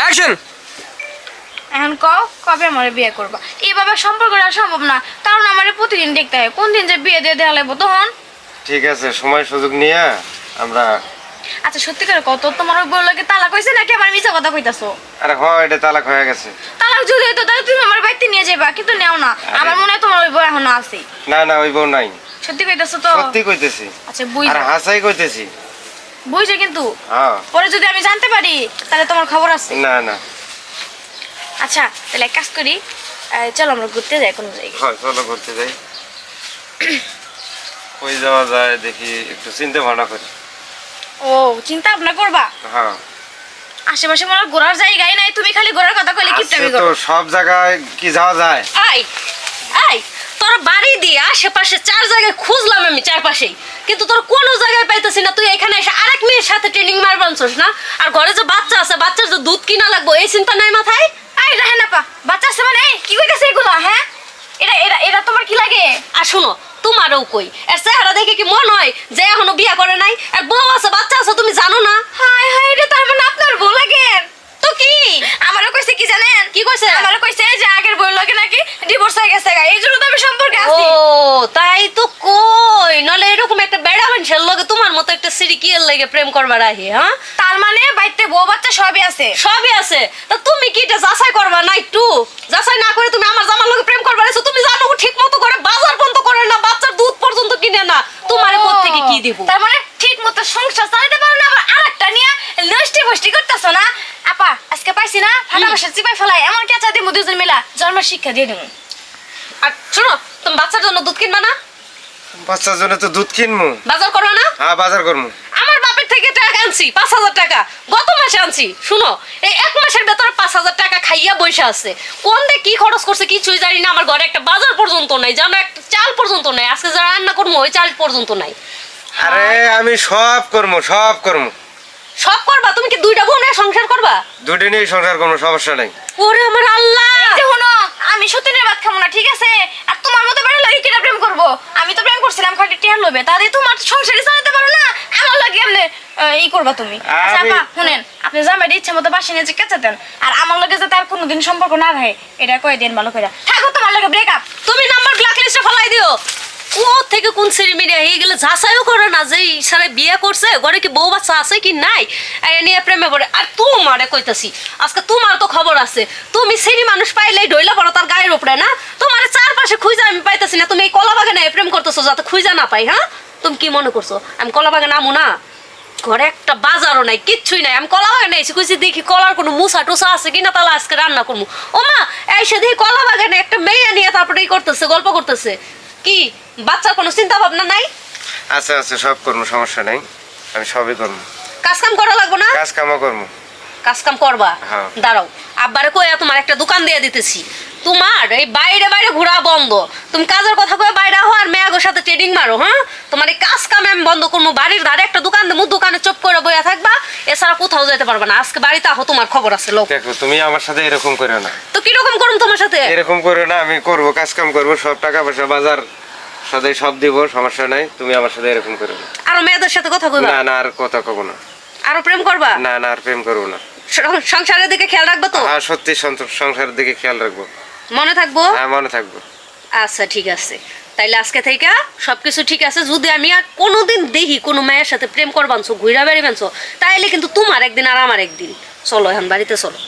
Action. এখন কও কবে আমার বিয়ে করবা? এইভাবে সম্পর্ক রাখা সম্ভব না। কারণ আমার প্রতিদিন দেখতে হয়। কোন দিন যে বিয়ে দিয়ে দেওয়া লাগবো তখন? ঠিক আছে সময় সুযোগ নিয়ে আমরা আচ্ছা সত্যি করে কত তোমার ওই বউ লাগে তালাক হয়েছে নাকি আমার মিছা কথা কইতাছো? আরে হ এটা তালাক হয়ে গেছে। তালাক যদি হইতো তাহলে তুমি আমার বাড়িতে নিয়ে যাবা কিন্তু নেও না। আমার মনে হয় তোমার ওই বউ এখনও আছে। না না ওই বউ নাই। সত্যি কইতাছো তো? সত্যি কইতেছি। আচ্ছা বুঝ আর হাসাই কইতেছি। বুঝছে কিন্তু। হ্যাঁ। পরে যদি আমি জানতে পারি তাহলে তোমার খবর আছে। না না। আচ্ছা তাহলে এক কাজ করি চলো আমরা ঘুরতে যাই কোনো জায়গায়। হয় চলো ঘুরতে যাই। কই যাওয়া যায় দেখি একটু চিন্তা ভাবনা করি। ও চিন্তা ভাবনা করবা? হ্যাঁ। আশেপাশে মনে ঘোরার জায়গায় নাই তুমি খালি ঘোরার কথা কইলে আছে কিপটামি তো করো সব জায়গায় কি যাওয়া যায়? আই আই তোর বাড়ি দিয়ে আশেপাশে চার জায়গায় খুঁজলাম আমি চারপাশেই। কিন্তু তোর কোনো জায়গায় পাইতেছি না তুই এখানে এসে আরেক মেয়ের সাথে মারবানছস না? আর ঘরে যে বাচ্চা আছে বাচ্চার যে দুধ কিনা লাগবো এই চিন্তা নাই মাথায়? আই রাহে না পা বাচ্চা আছে মানে? কি কইতাছে এগুলো হ্যাঁ? এটা এটা এটা তোমার কি লাগে? আর শোনো তোমারও কই। এর চেহারা দেখে কি মন হয় যে এখনও বিয়া করে নাই? আর বউ আছে বাচ্চা আছে তুমি জানো না? হাই হাই এটা তার মানে আপনার বউ লাগে? তো কি? আমারও কইছে কি জানেন? কি কইছে? আমারও কইছে যে আগের বউ লাগে নাকি ডিভোর্স হয়ে গেছে। এই জন্য তো আমি সম্পর্কে আছি। ও তাই তো কই। নলে এরকম একটা মানুষের লগে তোমার মতো একটা সিরিকিয়ের লেগে প্রেম করবার আহি হ্যাঁ? তার মানে বাইতে বউ বাচ্চা সবই আছে? সবই আছে। তা তুমি কি এটা যাচাই করবা না একটু? যাচাই না করে তুমি আমার জামার লগে প্রেম করবার এসো তুমি জানো ঠিক মতো করে বাজার পর্যন্ত করে না বাচ্চার দুধ পর্যন্ত কিনে না। তোমার ও, থেকে কি দিব? তার মানে ঠিক মতো সংসার চালাতে পারো না আবার আরেকটা নিয়ে নষ্টি ফষ্টি করতেছো না? আপা আজকে পাইছি না ফাটা বসে চিপাই ফেলাই এমন কেঁচা দিব দুজন মিলা জন্মের শিক্ষা দিয়ে দেবো। আর শোনো তুমি বাচ্চার জন্য দুধ কিনবা না? বাচ্চার জন্য তো দুধ কিনবো বাজার করবা না? হ্যাঁ বাজার করব আমার বাপের থেকে টাকা আনছি পাঁচ হাজার টাকা। গত মাসে আনছি শুনো এই এক মাসের ভেতরে পাঁচ হাজার টাকা খাইয়া বসে আছে। কোন দিয়ে কি খরচ করছে কিছুই জানি না আমার ঘরে একটা বাজার পর্যন্ত নাই জানো একটা চাল পর্যন্ত নাই আজকে যারা রান্না করব ওই চাল পর্যন্ত নাই। আরে আমি সব করব সব করব সব করবা? তুমি কি দুইটা বোনে সংসার করবা? দুটো নিয়ে সংসার কোনো সমস্যা নাই। ওরে আমার আল্লাহ! এই যে শোনো আমি সত্যিনের ভাত খাব না ঠিক আছে আর তোমার মতো বেড়ে লাগে কিনা প্রেম করব আমি তো প্রেম করছিলাম তাহলে তোমার সংসারে চালাতে পারো না। আমার লাগে এমনি ই করবা তুমি। আচ্ছা আপা শুনেন আপনি জামাইটা ইচ্ছা মতো বাসিনে নিয়ে যে কেঁচাতেন আর আমার লগে যাতে আর কোনোদিন সম্পর্ক না রাখে এটা কয়ে দিন ভালো করে থাকো তোমার লগে ব্রেকআপ তুমি নাম্বার ব্ল্যাক লিস্টে ফলাই দিও। থেকে কোন হয়ে গেলে যাচাইও করে না যে বিয়ে করছে, ঘরে কি বউ বাচ্চা আছে কি নাই? প্রেমে পড়ে। আর তোমারে কইতাছি, আজকে তোমার তো খবর আছে। তুমি মানুষ পাইলেই ডইলা পড়ো তার গায়ের উপরে, না? তোমার চারপাশে খুঁজা আমি পাইতাছি না। তুমি এই প্রেম করতেছো যাতে খুঁজা না পাই হ্যাঁ? তুমি কি মনে করছ? আমি না? ঘরে একটা বাজারও নাই, কিচ্ছুই নাই। আমি কলা বাগানে এসে দেখি কলার কোনো মুসা টুসা আছে কিনা, তাহলে আজকে রান্না করব ও মা এই দেখি কলা বাগানে একটা মেয়ে নিয়ে তারপরে করতেছে, গল্প করতেছে। কি? বাচ্চার কোনো চিন্তা ভাবনা নাই? আচ্ছা আচ্ছা সব করব সমস্যা নাই। আমি সবই করব কাজ কাম করা লাগবে না? কাজ কামও করব কাজ কাম করবা? হ্যাঁ। দাঁড়াও। আব্বারে কইয়া তোমার একটা দোকান দিয়ে দিতেছি। তোমার এই বাইরে বাইরে ঘোরা বন্ধ। তুমি কাজের কথা কয়ে বাইরে হও আর মেয়াগোর সাথে ট্রেডিং মারো হ্যাঁ? তোমার এই কাজ কাম আমি বন্ধ করব বাড়ির ধারে একটা দোকান দেবো দোকানে চুপ করে বইয়া থাকবা এছাড়া কোথাও যেতে পারবে না। আজকে বাড়িতে আহো তোমার খবর আছে লোক। দেখো তুমি আমার সাথে এরকম করো না। তো কীরকম করুন তোমার সাথে? এরকম করো না আমি করব কাজ কাম করব সব টাকা পয়সা বাজার সাথে সব দিব সমস্যা নাই তুমি আমার সাথে এরকম করো না। আরও মেয়েদের সাথে কথা কইবা? না না আর কথা কব না। আরও প্রেম করবা? না না আর প্রেম করব না। সংসারের দিকে খেয়াল রাখবে তো? আর সত্যি সংসারের দিকে খেয়াল রাখব। মনে থাকব? হ্যাঁ মনে থাকব। আচ্ছা ঠিক আছে। তাইলে আজকে থেকে সবকিছু ঠিক আছে যদি আমি আর কোনোদিন দেখি কোনো মেয়ের সাথে প্রেম করবানছো ঘুরা বেড়ি বানছো তাইলে কিন্তু তোমার একদিন আর আমার একদিন। চলো এখন বাড়িতে চলো।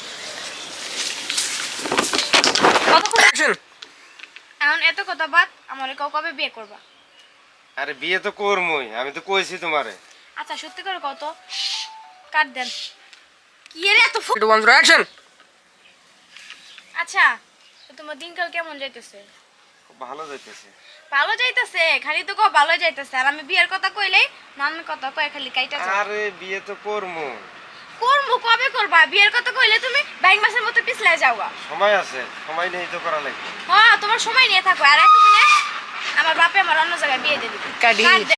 এখন এত কথা বাদ আমার কাউ কবে বিয়ে করবা? আরে বিয়ে তো করবই আমি তো কইছি তোমারে। আচ্ছা সত্যি করে কত কাট দেন। কি এর এত টু অ্যাকশন। আচ্ছা তো তোমার দিনকাল কেমন যাইতেছে? খুব ভালো যাইতেছে। ভালো যাইতেছে? খালি তো কো ভালো যাইতেছে। আর আমি বিয়ের কথা কইলেই নানান কথা কয় খালি কাইটা আরে বিয়ে তো করব করব কবে করবা? বিয়ের কথা কইলে তুমি বাইক মাসের মতো পিছলাই যাওয়া। সময় আছে। সময় নেই তো করা লাগবে। হ্যাঁ তোমার সময় নিয়ে থাকো। আর এতদিনে আমার বাপে আমার অন্য জায়গায় বিয়ে দিয়ে দিবে।